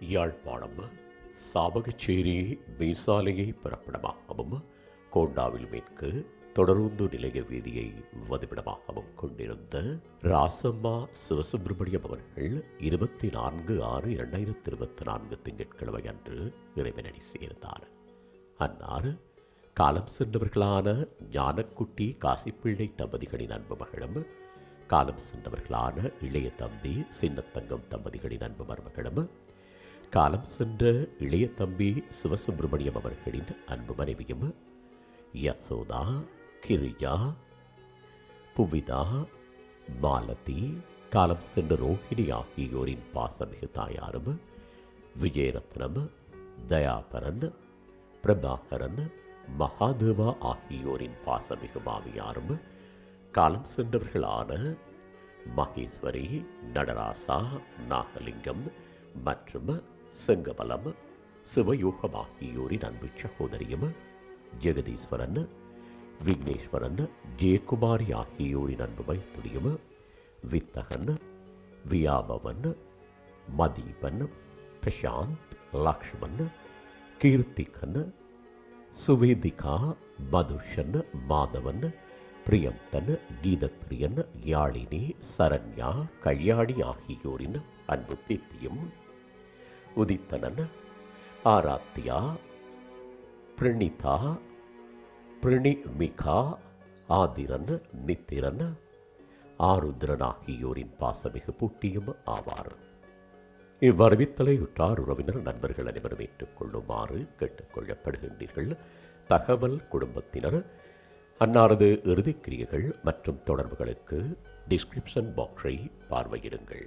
யாழ்ப்பாணம் சாபகச்சேரி மீசாலையை பிறப்பிடமாகவும் கோண்டாவில் மேற்கு தொடருந்து நிலைய வீதியை வதிவிடமாகவும் கொண்டிருந்த ராசம்மா சிவசுப்பிரமணியம் அவர்கள் இருபத்தி நான்கு ஆறு இரண்டாயிரத்தி இருபத்தி நான்கு திங்கட்கிழமை அன்று இறைவனடி சேர்ந்தார். அன்னார் காலம் சென்றவர்களான ஞானக்குட்டி காசிப்பிள்ளை தம்பதிகளின் அன்பு மகளும் காலம் சென்றவர்களான இளைய தம்பி சின்னத்தங்கம் தம்பதிகளின் அன்பு மருமகளும் காலம் சென்ற இளைய தம்பி சிவசுப்பிரமணியம் அவர்களின் அன்பு மனைவியும் யசோதா கிரியா புவிதா மாலதி காலம் சென்ற ரோஹிணி ஆகியோரின் பாசமிகு தாயாரும் விஜயரத்னம் தயாபரன் பிரபாகரன் மகாதேவா ஆகியோரின் பாசமிகு மாமியாரும் காலம் சென்றவர்களான மகேஸ்வரி நடராசா நாகலிங்கம் மற்றும் செங்கமலம் சிவயோகமாகியோரின் அன்பு சகோதரியும் ஜெகதீஸ்வரன் விக்னேஸ்வரன் ஜெயக்குமாரி ஆகியோரின் அன்பு மைத்துடியும் வித்தகன் வியாபவன் மதீபன் பிரசாந்த் லக்ஷ்மன் கீர்த்திகன் சுவேதிகா மதுஷன் மாதவன் பிரியந்தன் கீதப்பிரியன் யாழினி சரண்யா கல்யாணி ஆகியோரின் அன்பு பேத்தியும் உதித்தனன். ஆராத்தியா பிரணீதா பிரணிமிகா ஆதிரன் நித்திரன் ஆருத்ரன் ஆகியோரின் பாசமிகு பூட்டியும் ஆவார். இவ்வறிவித்தலை உற்றார் உறவினர் நண்பர்கள் அனைவரும் ஏற்றுக்கொள்ளுமாறு கேட்டுக்கொள்ளப்படுகின்றீர்கள். தகவல் குடும்பத்தினர் அன்னாரது இறுதிக்கிரியைகள் மற்றும் தொடர்புகளுக்கு டிஸ்கிரிப்ஷன் பாக்ஸை பார்வையிடுங்கள்.